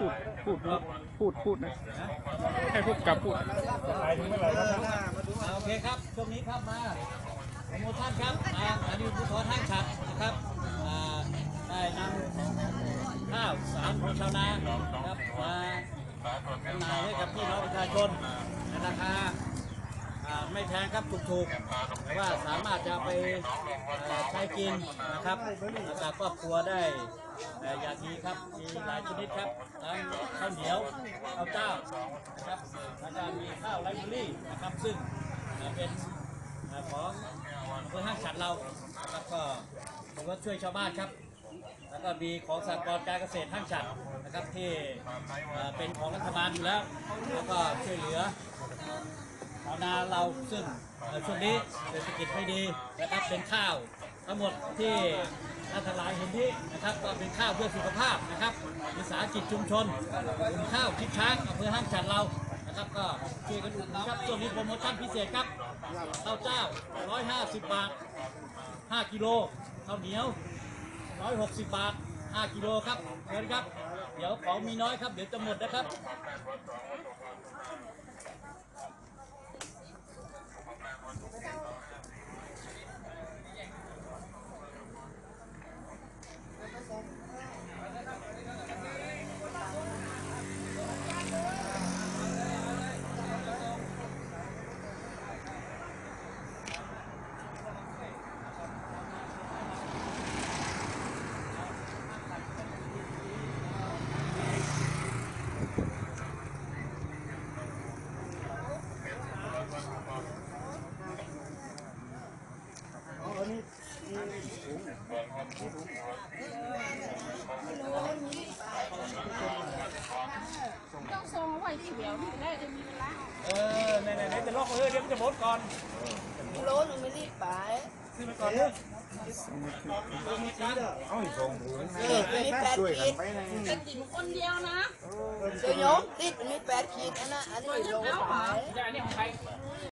พูดพูดพูดพูดนะให้พูดกับพูดโอเคครับช่วงนี้ครับมาโมชั่นครับมาอันนี้ผู้ทอนห้ฉัดนะครับได้นำข้าวสารของชาวนาครับมาจำหน่ายให้กับพี่น้องประชาชนในราคา ไม่แพงครับถูกๆแต่ว่าสามารถจะไปใช้กินนะครับแล้วก็ครอบครัวได้อย่างนี้ครับมีหลายชนิดครับทั้งข้าวเหนียวข้าวเจ้านะครับแล้วก็มีข้าวไรซ์เบอรี่นะครับ ซึ่งเป็นของอำเภอห้างฉัดเรานะครับก็ถือว่าช่วยชาวบ้านครับ แล้วก็มีของสหกรณ์การเกษตรห้างฉัดนะครับที่เป็นของรัฐบาลอยู่แล้วแล้วก็ช่วยเหลือ นาเราซึ่งช่วงนี้เศรษฐกิจไม่ดีนะครับเป็นข้าว ทั้งหมดที่รัฐบาลเห็นที่นะครับก็เป็นข้าวเพื่อสุขภาพนะครับวิสาหกิจชุมชนกลุ่มข้าวชิดช้างอำเภอห้างฉัดเรานะครับก็ช่วยกันอุดหนุนครับช่วงนี้โปรโมชั่นพิเศษครับข้าวเจ้า 150 บาท 5 กิโลข้าวเหนียว 160 บาท 5 กิโลครับเชิญครับ เดี๋ยวของมีน้อยครับ เดี๋ยวจะหมดนะครับ ต้องส่งไว้ที่เดียวที่ได้จะมีเวลาเออไหนๆๆจะลอกเออเดี๋ยวมันจะหมดก่อนโลนึงไม่รีบไปซื้อไปก่อนเลยเอาอีกสองถุงเออมีแปดช่วยกัขีนดไปนะแต่กินคนเดียวนะเดี๋ยวโยมติดมีแปดขีดอันนั้นอันนี้โลไปอันนี้ของใคร